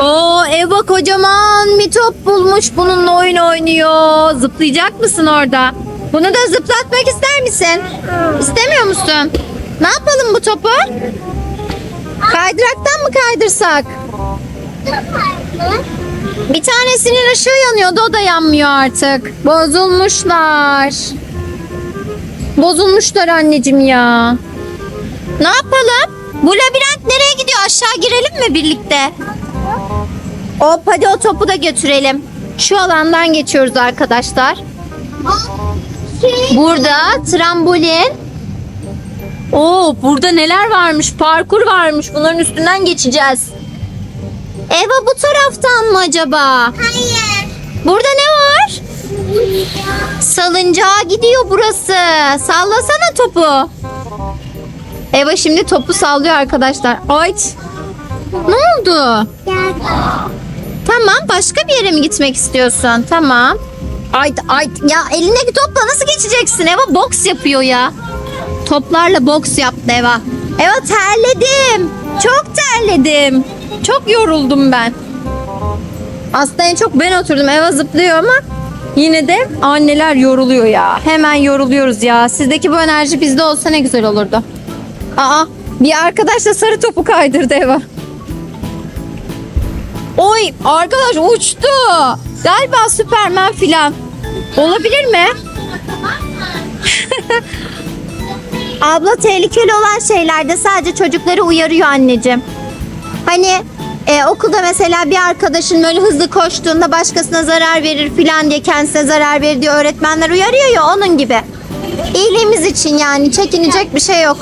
Oo Eva kocaman bir top bulmuş bununla oyun oynuyor. Zıplayacak mısın orada? Bunu da zıplatmak ister misin? İstemiyor musun? Ne yapalım bu topu? Kaydıraktan mı kaydırsak? Bir tanesinin ışığı yanıyordu o da yanmıyor artık. Bozulmuşlar. Bozulmuşlar anneciğim ya. Ne yapalım? Bu labirent nereye gidiyor? Aşağı girelim mi birlikte? Hop hadi o topu da götürelim. Şu alandan geçiyoruz arkadaşlar. Burada trambolin. Oo burada neler varmış? Parkur varmış. Bunların üstünden geçeceğiz. Eva bu taraftan mı acaba? Hayır. Burada ne var? Salıncağa gidiyor burası. Sallasana topu. Eva şimdi topu sallıyor arkadaşlar. Ay. Ne oldu? Tamam başka bir yere mi gitmek istiyorsun? Tamam. Ay ay ya elindeki topla nasıl geçeceksin? Eva boks yapıyor ya. Toplarla boks yaptı Eva. Eva terledim. Çok terledim. Çok yoruldum ben. Aslında en çok ben oturdum. Eva zıplıyor ama yine de anneler yoruluyor ya. Hemen yoruluyoruz ya. Sizdeki bu enerji bizde olsa ne güzel olurdu. Aa bir arkadaş da sarı topu kaydırdı Eva. Oy arkadaş uçtu. Galiba Süpermen filan. Olabilir mi? Abla tehlikeli olan şeylerde sadece çocukları uyarıyor anneciğim. Hani e, okulda mesela bir arkadaşın böyle hızlı koştuğunda başkasına zarar verir filan diye kendisine zarar verir diye öğretmenler uyarıyor ya onun gibi. İyiliğimiz için yani çekinecek bir şey yok.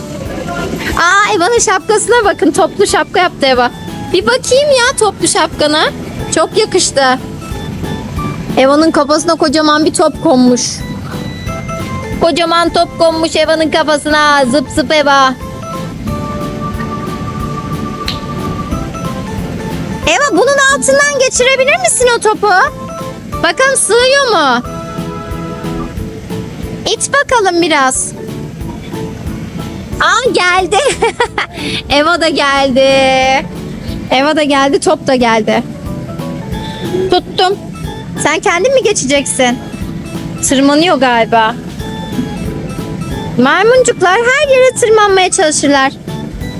Aa Eva'nın şapkasına bakın. Toplu şapka yaptı Eva. Bir bakayım ya toplu şapkana. Çok yakıştı. Eva'nın kafasına kocaman bir top konmuş. Kocaman top konmuş Eva'nın kafasına. Zıp zıp Eva. Eva bunun altından geçirebilir misin o topu? Bakalım sığıyor mu? İt bakalım biraz. Aa geldi. Eva da geldi. Eva da geldi, top da geldi. Tuttum. Sen kendin mi geçeceksin? Tırmanıyor galiba. Maymuncuklar her yere tırmanmaya çalışırlar.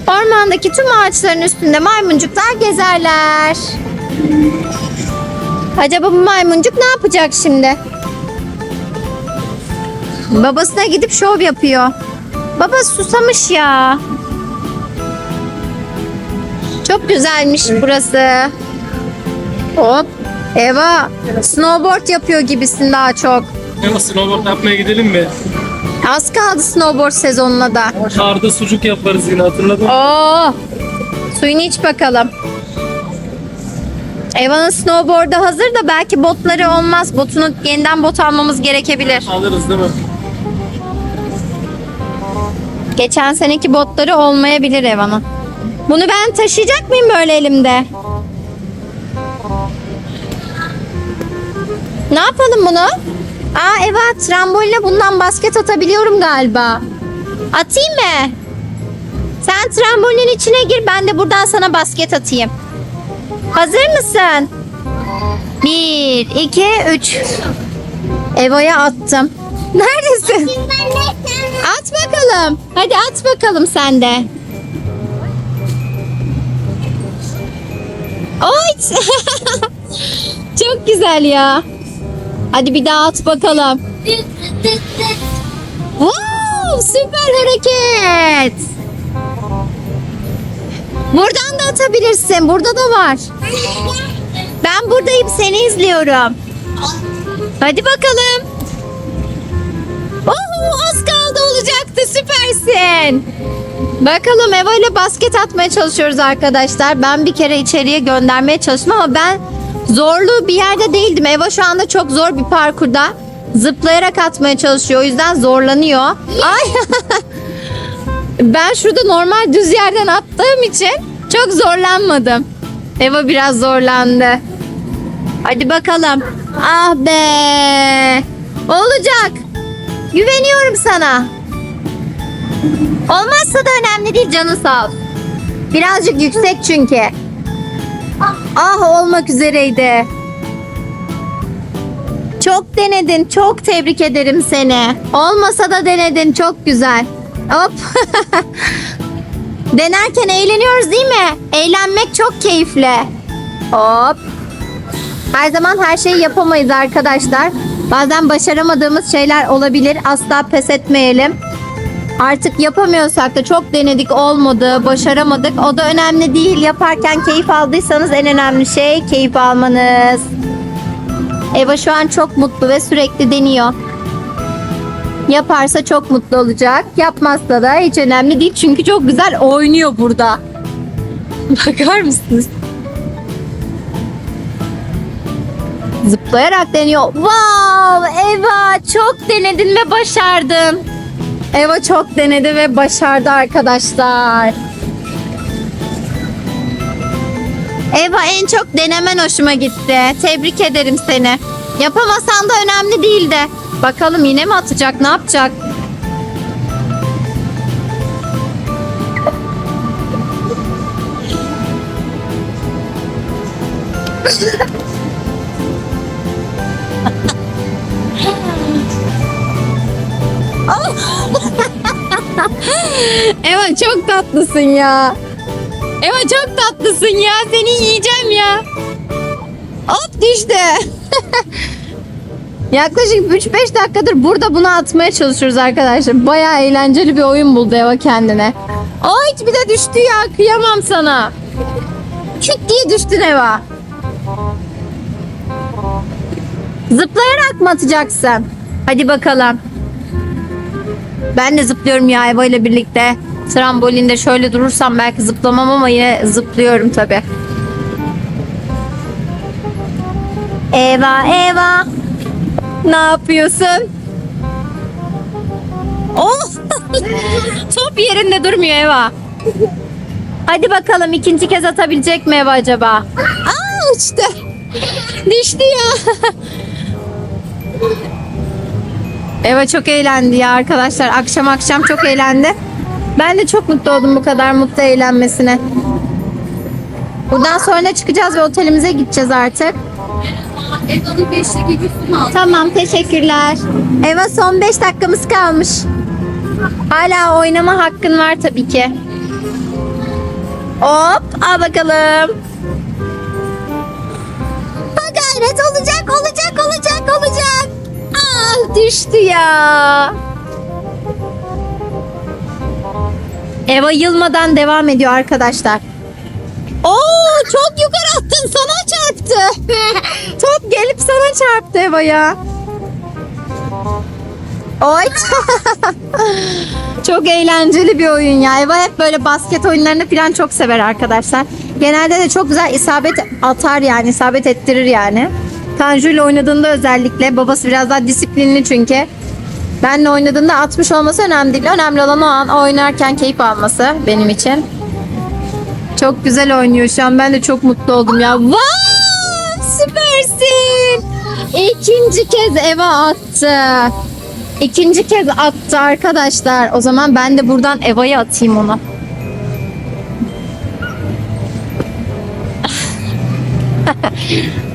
Ormandaki tüm ağaçların üstünde maymuncuklar gezerler. Acaba bu maymuncuk ne yapacak şimdi? Babasına gidip şov yapıyor. Baba susamış ya. Çok güzelmiş burası. Hop. Eva snowboard yapıyor gibisin daha çok. Eva snowboard yapmaya gidelim mi? Az kaldı snowboard sezonuna da. Karda sucuk yaparız yine hatırladın mı? Oo. Suyunu iç bakalım. Eva'nın snowboard'u hazır da belki botları olmaz. Botunu yeniden bot almamız gerekebilir. Alırız değil mi? Geçen seneki botları olmayabilir Eva'nın. Bunu ben taşıyacak mıyım böyle elimde? Ne yapalım bunu? Aa Eva tramboline bundan basket atabiliyorum galiba. Atayım mı? Sen trambolinin içine gir ben de buradan sana basket atayım. Hazır mısın? Bir, iki, üç. Eva'ya attım. Neredesin? At bakalım. Hadi at bakalım sen de. Oy! Çok güzel ya. Hadi bir daha at bakalım. Wow, süper hareket. Buradan da atabilirsin. Burada da var. Ben buradayım seni izliyorum. Hadi bakalım. Olacaktı süpersin. Bakalım Eva ile basket atmaya çalışıyoruz arkadaşlar. Ben bir kere içeriye göndermeye çalıştım ama ben zorlu bir yerde değildim. Eva şu anda çok zor bir parkurda zıplayarak atmaya çalışıyor. O yüzden zorlanıyor. Ay. ben şurada normal düz yerden attığım için çok zorlanmadım. Eva biraz zorlandı. Hadi bakalım. Ah be. Olacak. Güveniyorum sana. Olmazsa da önemli değil canı sağ ol. Birazcık yüksek çünkü. Ah olmak üzereydi. Çok denedin. Çok tebrik ederim seni. Olmasa da denedin. Çok güzel. Hop. Denerken eğleniyoruz değil mi? Eğlenmek çok keyifli. Hop. Her zaman her şeyi yapamayız arkadaşlar. Bazen başaramadığımız şeyler olabilir. Asla pes etmeyelim. Artık yapamıyorsak da çok denedik olmadı, başaramadık. O da önemli değil. Yaparken keyif aldıysanız en önemli şey keyif almanız. Eva şu an çok mutlu ve sürekli deniyor. Yaparsa çok mutlu olacak. Yapmazsa da hiç önemli değil. Çünkü çok güzel oynuyor burada. Bakar mısınız? Zıplayarak deniyor. Wow! Eva çok denedin ve başardın. Eva çok denedi ve başardı arkadaşlar. Eva en çok denemen hoşuma gitti. Tebrik ederim seni. Yapamasan da önemli değildi. Bakalım yine mi atacak, ne yapacak? Eva çok tatlısın ya. Eva çok tatlısın ya. Seni yiyeceğim ya. Hop düştü. Yaklaşık 3-5 dakikadır burada bunu atmaya çalışıyoruz arkadaşlar. Bayağı eğlenceli bir oyun buldu Eva kendine. Ay bir de düştü ya. Kıyamam sana. Küt diye düştün Eva. Zıplayarak mı atacaksın? Hadi bakalım. Ben de zıplıyorum ya Eva ile birlikte. Trambolinde şöyle durursam belki zıplamam ama yine zıplıyorum tabi. Eva Eva. Ne yapıyorsun? Oh! Top yerinde durmuyor Eva. Hadi bakalım ikinci kez atabilecek mi Eva acaba? Aa uçtu. Düştü ya. Eva çok eğlendi ya arkadaşlar. Akşam akşam çok eğlendi. Ben de çok mutlu oldum bu kadar mutlu eğlenmesine. Buradan sonra çıkacağız ve otelimize gideceğiz artık. Eva'nın beşli gecesini al. Tamam teşekkürler. Eva son 5 dakikamız kalmış. Hala oynama hakkın var tabii ki. Hop al bakalım. Ha gayret olacak olacak olacak olacak. Ah düştü ya. Eva yılmadan devam ediyor arkadaşlar. Oo çok yukarı attın sana çarptı. Top gelip sana çarptı Eva ya. Oy. çok eğlenceli bir oyun ya. Eva hep böyle basket oyunlarını falan çok sever arkadaşlar. Genelde de çok güzel isabet atar yani isabet ettirir yani. Tanju ile oynadığında özellikle babası biraz daha disiplinli çünkü. Benle oynadığında atmış olması önemli değil. Önemli olan o an oynarken keyif alması benim için. Çok güzel oynuyor şu an. Ben de çok mutlu oldum ya. Wow! Süpersin. İkinci kez eve attı. İkinci kez attı arkadaşlar. O zaman ben de buradan Eva'ya atayım onu.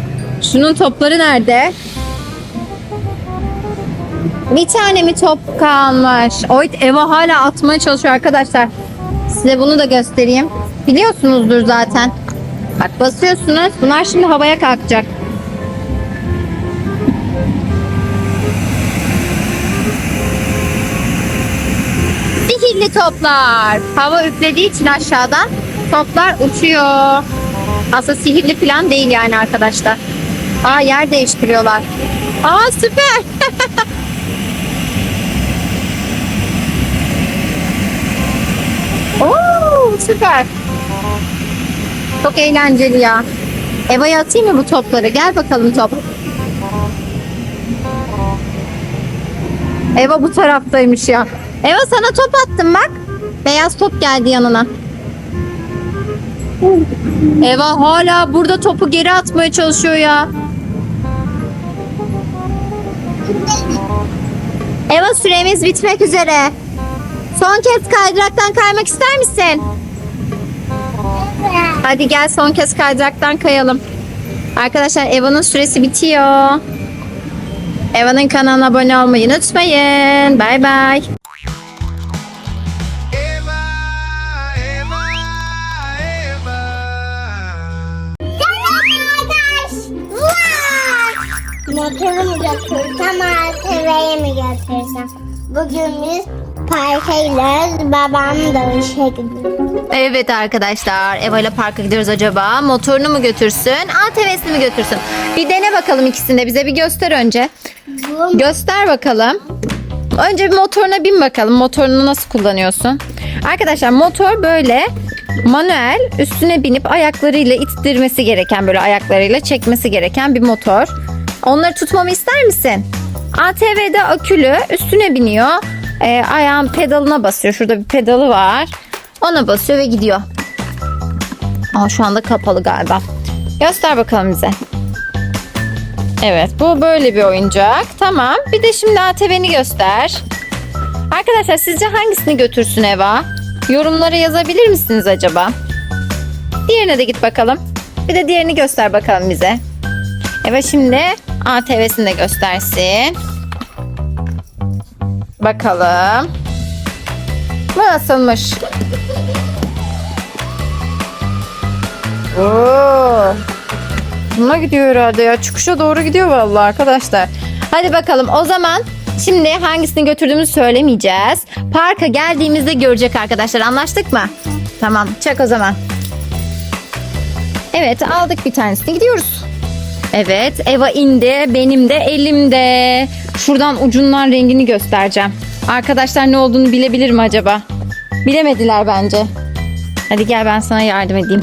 Şunun topları nerede? Bir tane mi top kalmış? Oy Eva hala atmaya çalışıyor arkadaşlar. Size bunu da göstereyim. Biliyorsunuzdur zaten. Bak basıyorsunuz. Bunlar şimdi havaya kalkacak. Sihirli toplar. Hava üflediği için aşağıdan toplar uçuyor. Aslında sihirli falan değil yani arkadaşlar. Aa yer değiştiriyorlar. Aa süper. Oo süper. Çok eğlenceli ya. Eva'ya atayım mı bu topları? Gel bakalım top. Eva bu taraftaymış ya. Eva sana top attım bak. Beyaz top geldi yanına. Eva hala burada topu geri atmaya çalışıyor ya. Eva süremiz bitmek üzere. Son kez kaydıraktan kaymak ister misin? Hadi gel son kez kaydıraktan kayalım. Arkadaşlar Eva'nın süresi bitiyor. Eva'nın kanalına abone olmayı unutmayın. Bay bay. ATV'ye mi götürsem? Bugün biz parka gidiyoruz. Babam da işe gidiyor. Evet arkadaşlar Eva ile parka gidiyoruz acaba. Motorunu mu götürsün ATV'sini mi götürsün? Bir dene bakalım ikisini de bize bir göster önce. Göster bakalım. Önce bir motoruna bin bakalım. Motorunu nasıl kullanıyorsun? Arkadaşlar motor böyle manuel üstüne binip ayaklarıyla ittirmesi gereken böyle ayaklarıyla çekmesi gereken bir motor. Onları tutmamı ister misin? ATV'de akülü üstüne biniyor. Ee, ayağın pedalına basıyor. Şurada bir pedalı var. Ona basıyor ve gidiyor. Aa, şu anda kapalı galiba. Göster bakalım bize. Evet bu böyle bir oyuncak. Tamam. Bir de şimdi ATV'ni göster. Arkadaşlar sizce hangisini götürsün Eva? Yorumlara yazabilir misiniz acaba? Diğerine de git bakalım. Bir de diğerini göster bakalım bize. Eva şimdi ATV'sini de göstersin. Bakalım. Nasılmış? Oo. Buna gidiyor herhalde ya. Çıkışa doğru gidiyor vallahi arkadaşlar. Hadi bakalım o zaman şimdi hangisini götürdüğümüzü söylemeyeceğiz. Parka geldiğimizde görecek arkadaşlar. Anlaştık mı? Tamam. Çek o zaman. Evet aldık bir tanesini gidiyoruz. Evet Eva indi. Benim de elimde. Şuradan ucundan rengini göstereceğim. Arkadaşlar ne olduğunu bilebilir mi acaba? Bilemediler bence. Hadi gel ben sana yardım edeyim.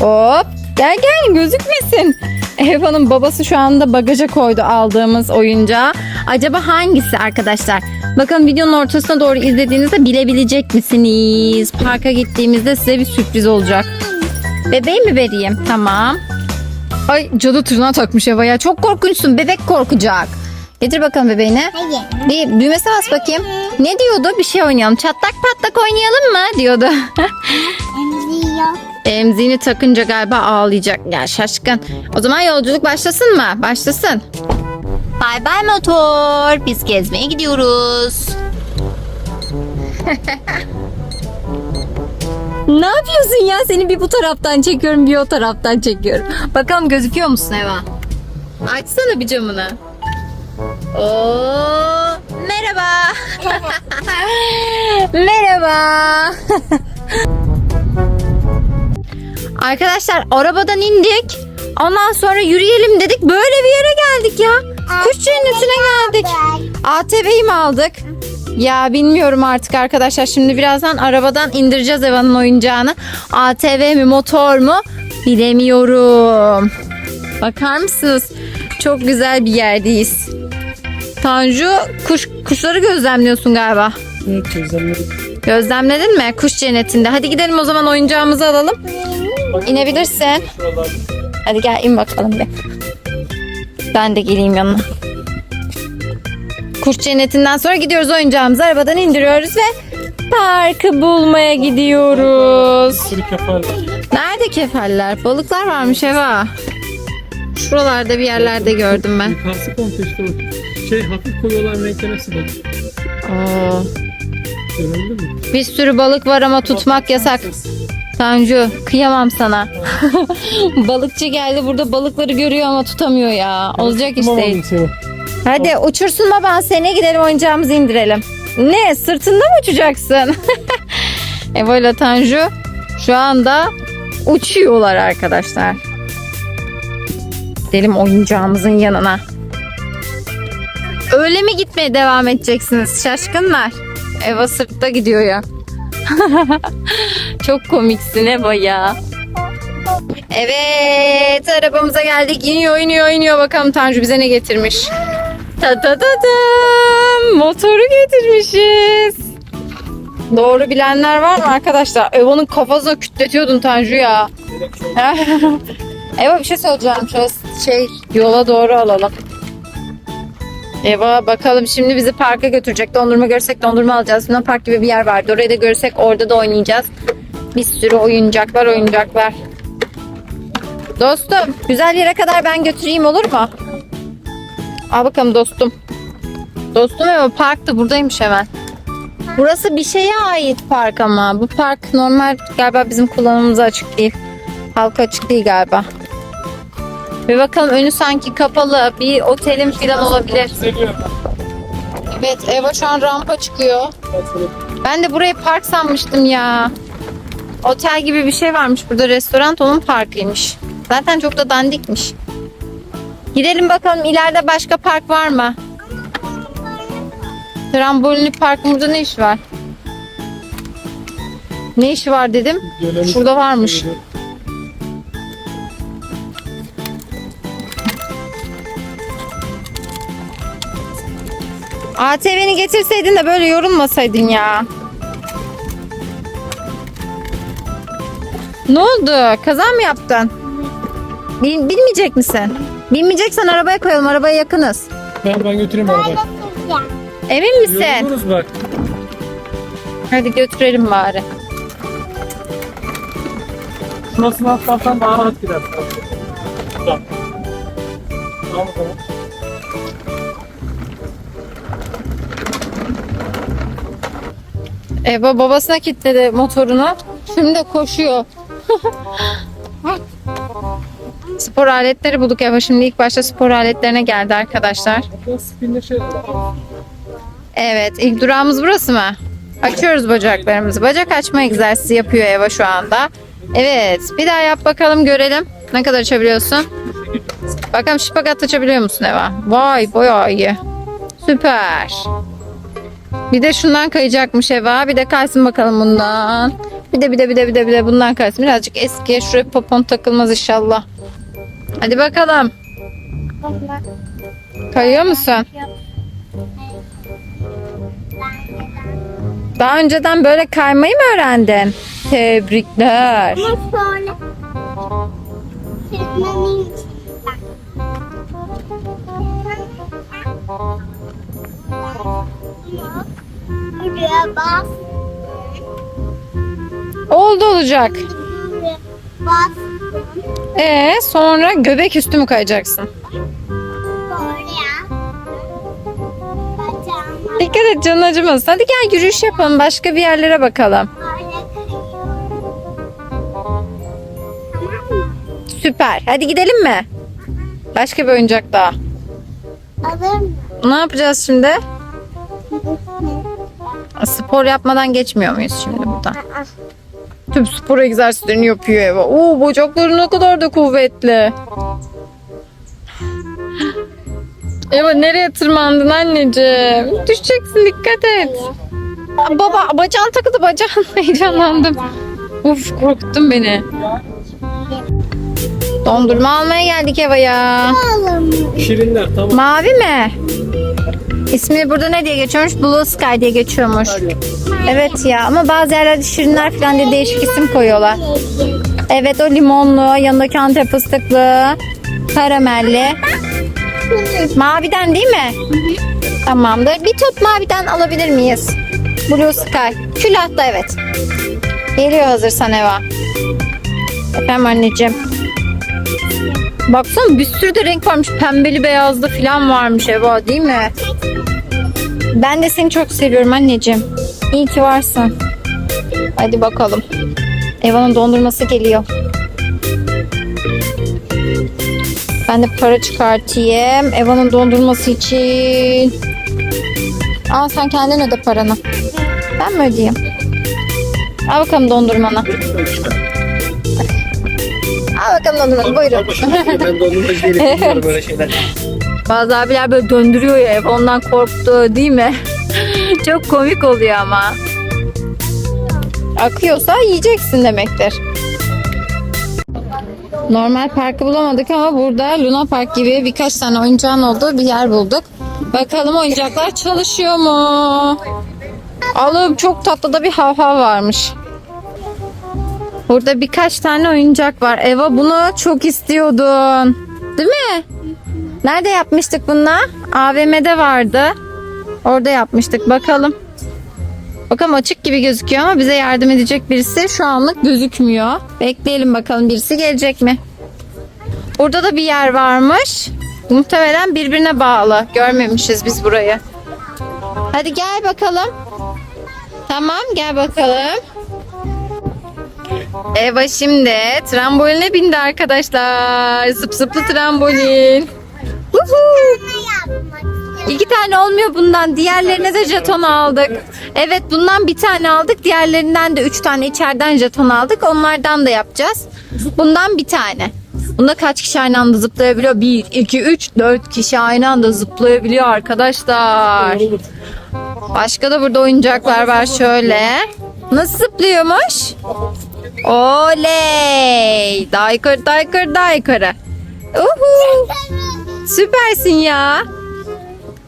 Hop. Gel gel gözükmesin. Eva'nın babası şu anda bagaja koydu aldığımız oyuncağı. Acaba hangisi arkadaşlar? Bakın videonun ortasına doğru izlediğinizde bilebilecek misiniz? Parka gittiğimizde size bir sürpriz olacak. Bebeği mi vereyim? Tamam. Ay cadı tırnağı takmış Eva'ya. Çok korkunçsun. Bebek korkacak. Getir bakalım bebeğini. Hayır. Bir düğmesine bas bakayım. Ne diyordu? Bir şey oynayalım. Çatlak patlak oynayalım mı? Diyordu. Emziyor. Emziğini takınca galiba ağlayacak. Ya şaşkın. O zaman yolculuk başlasın mı? Başlasın. Bay bay motor. Biz gezmeye gidiyoruz. ne yapıyorsun ya? Seni bir bu taraftan çekiyorum bir o taraftan çekiyorum. Bakalım gözüküyor musun Eva? Açsana bir camını. Oo, merhaba. merhaba. Arkadaşlar arabadan indik. Ondan sonra yürüyelim dedik. Böyle bir yere geldik ya. Kuş cennetine geldik. ATV'yi mi aldık? Ya bilmiyorum artık arkadaşlar. Şimdi birazdan arabadan indireceğiz Eva'nın oyuncağını. ATV mi motor mu? Bilemiyorum. Bakar mısınız? Çok güzel bir yerdeyiz. Tanju kuş, kuşları gözlemliyorsun galiba. Evet gözlemledim. Gözlemledin mi? Kuş cennetinde. Hadi gidelim o zaman oyuncağımızı alalım. İnebilirsin. Hadi gel in bakalım bir. Ben de geleyim yanına. Kuş cennetinden sonra gidiyoruz oyuncağımızı arabadan indiriyoruz ve parkı bulmaya gidiyoruz. Sürü kefal var. Nerede kefaller? Balıklar varmış Eva. Şuralarda bir yerlerde gördüm ben. Yukarısı komple işte. Şey hafif koyuyorlar renkte nasıl bak. Bir sürü balık var ama tutmak yasak. Tanju kıyamam sana. Balıkçı geldi burada balıkları görüyor ama tutamıyor ya. Olacak iş Tamam değil. alayım seni. Hadi uçursun baban seni gidelim oyuncağımızı indirelim. Ne sırtında mı uçacaksın? Eva ile Tanju şu anda uçuyorlar arkadaşlar. Gidelim oyuncağımızın yanına. Öyle mi gitmeye devam edeceksiniz şaşkınlar? Eva sırtta gidiyor ya. Çok komiksin Eva ya. Evet arabamıza geldik. İniyor iniyor iniyor. Bakalım Tanju bize ne getirmiş. Ta ta ta ta. Motoru getirmişiz. Doğru bilenler var mı arkadaşlar? Eva'nın kafasına kütletiyordun Tanju ya. Eva bir şey söyleyeceğim. Şöyle şey yola doğru alalım. Eva bakalım şimdi bizi parka götürecek. Dondurma görsek dondurma alacağız. Luna Park gibi bir yer vardı. Orayı da görsek orada da oynayacağız. Bir sürü oyuncaklar oyuncaklar. Dostum güzel yere kadar ben götüreyim olur mu? Al bakalım dostum. Dostum ama park da buradaymış hemen. Burası bir şeye ait park ama. Bu park normal galiba bizim kullanımımıza açık değil. Halka açık değil galiba. Bir bakalım önü sanki kapalı. Bir otelin falan olabilir. Evet Eva şu an rampa çıkıyor. Ben de burayı park sanmıştım ya. Otel gibi bir şey varmış burada restoran onun parkıymış. Zaten çok da dandikmiş. Gidelim bakalım ileride başka park var mı? Trambolinli parkın burada ne iş var? Ne işi var dedim. Şurada varmış. ATV'ni getirseydin de böyle yorulmasaydın ya. Ne oldu? Kaza mı yaptın? Bin, binmeyecek misin? Binmeyeceksen arabaya koyalım. Arabaya yakınız. Ben, ben götüreyim arabayı. Emin misin? Yoruluruz bak. Hadi götürelim bari. Şurasını atlarsan daha rahat gidersin. Tamam. Tamam tamam. Eva babasına kilitledi motorunu. Şimdi de koşuyor. spor aletleri bulduk Eva. Şimdi ilk başta spor aletlerine geldi arkadaşlar. Evet, ilk durağımız burası mı? Açıyoruz bacaklarımızı. Bacak açma egzersizi yapıyor Eva şu anda. Evet, bir daha yap bakalım görelim. Ne kadar açabiliyorsun? Bakalım şipagat açabiliyor musun Eva? Vay bayağı iyi. Süper. Bir de şundan kayacakmış Eva. Bir de kaysın bakalım bundan. Bir de bir de bir de bir de bir de bundan kaysın. Birazcık eski. Şuraya popon takılmaz inşallah. Hadi bakalım. Kayıyor musun? Daha önceden böyle kaymayı mı öğrendin? Tebrikler. Oldu olacak. Bas. Ee sonra göbek üstü mü kayacaksın? Dikkat et canın acımasın. Hadi gel yürüyüş yapalım. Başka bir yerlere bakalım. Süper. Hadi gidelim mi? Başka bir oyuncak daha. Alır mı? Ne yapacağız şimdi? Spor yapmadan geçmiyor muyuz şimdi buradan? Tüm spor egzersizlerini yapıyor Eva. Oo bacakları ne kadar da kuvvetli. Eva nereye tırmandın anneciğim? Düşeceksin dikkat et. Aa, Baba bacağın takıldı bacağın heyecanlandım. Uf korkuttun beni. Dondurma almaya geldik Eva ya. Alın. Şirinler tamam. Mavi mi? İsmi burada ne diye geçiyormuş? Blue Sky diye geçiyormuş. Evet ya ama bazı yerlerde şirinler falan diye değişik isim koyuyorlar. Evet o limonlu, yanındaki antep fıstıklı, karamelli. Maviden değil mi? Tamamdır. Bir top maviden alabilir miyiz? Blue Sky. Külahta evet. Geliyor hazırsan Eva. Efendim anneciğim. Baksana bir sürü de renk varmış. Pembeli beyazlı falan varmış Eva değil mi? Ben de seni çok seviyorum anneciğim. İyi ki varsın. Hadi bakalım. Eva'nın dondurması geliyor. Ben de para çıkartayım. Eva'nın dondurması için. Al sen kendin öde paranı. Ben mi ödeyeyim? Al bakalım dondurmanı. Al bakalım dondurmanı. Buyurun. ben dondurmacı değilim. bilmiyorum böyle şeyler. Bazı abiler böyle döndürüyor ya ev ondan korktu değil mi? Çok komik oluyor ama. Akıyorsa yiyeceksin demektir. Normal parkı bulamadık ama burada Luna Park gibi birkaç tane oyuncağın olduğu bir yer bulduk. Bakalım oyuncaklar çalışıyor mu? Allah'ım çok tatlı da bir hav hav varmış. Burada birkaç tane oyuncak var. Eva bunu çok istiyordun. Değil mi? Nerede yapmıştık bununla? AVM'de vardı. Orada yapmıştık. Bakalım. Bakalım açık gibi gözüküyor ama bize yardım edecek birisi şu anlık gözükmüyor. Bekleyelim bakalım birisi gelecek mi? Burada da bir yer varmış. Muhtemelen birbirine bağlı. Görmemişiz biz burayı. Hadi gel bakalım. Tamam gel bakalım. Eva şimdi tramboline bindi arkadaşlar. Zıp zıplı trambolin. İki tane olmuyor bundan. Diğerlerine de jeton aldık. Evet bundan bir tane aldık. Diğerlerinden de üç tane içeriden jeton aldık. Onlardan da yapacağız. Bundan bir tane. Bunda kaç kişi aynı anda zıplayabiliyor? Bir, iki, üç, dört kişi aynı anda zıplayabiliyor arkadaşlar. Başka da burada oyuncaklar var şöyle. Nasıl zıplıyormuş? Oley! Daha yukarı, daha yukarı. Uhu! Süpersin ya.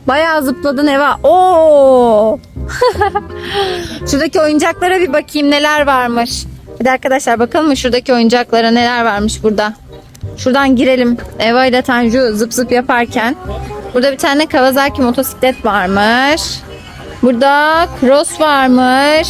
Bayağı zıpladın Eva. Oo! Şuradaki oyuncaklara bir bakayım neler varmış. Hadi arkadaşlar bakalım mı şuradaki oyuncaklara neler varmış burada. Şuradan girelim. Eva ile Tanju zıp zıp yaparken. Burada bir tane Kawasaki motosiklet varmış. Burada cross varmış.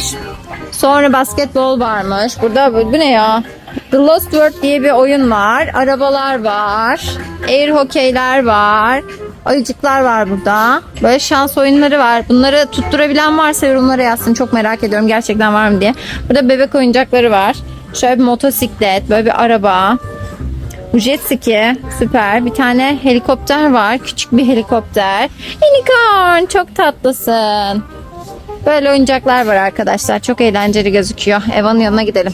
Sonra basketbol varmış. Burada bu, bu ne ya? The Lost World diye bir oyun var. Arabalar var. Air hokeyler var. Ayıcıklar var burada. Böyle şans oyunları var. Bunları tutturabilen varsa yorumlara yazsın. Çok merak ediyorum gerçekten var mı diye. Burada bebek oyuncakları var. Şöyle bir motosiklet, böyle bir araba. Jet ski süper. Bir tane helikopter var. Küçük bir helikopter. Unicorn çok tatlısın. Böyle oyuncaklar var arkadaşlar. Çok eğlenceli gözüküyor. Eva'nın yanına gidelim.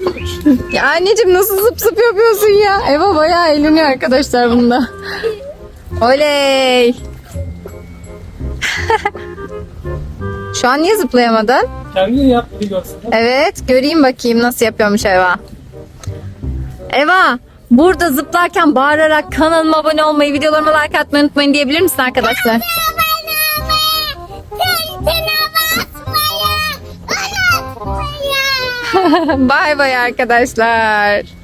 ya anneciğim nasıl zıp zıp yapıyorsun ya? Eva bayağı eğleniyor arkadaşlar bunda. Oley. Şu an niye zıplayamadın? Kendini yap bir görsün. Evet göreyim bakayım nasıl yapıyormuş Eva. Eva burada zıplarken bağırarak kanalıma abone olmayı, videolarıma like atmayı unutmayın diyebilir misin arkadaşlar? Bay bay arkadaşlar.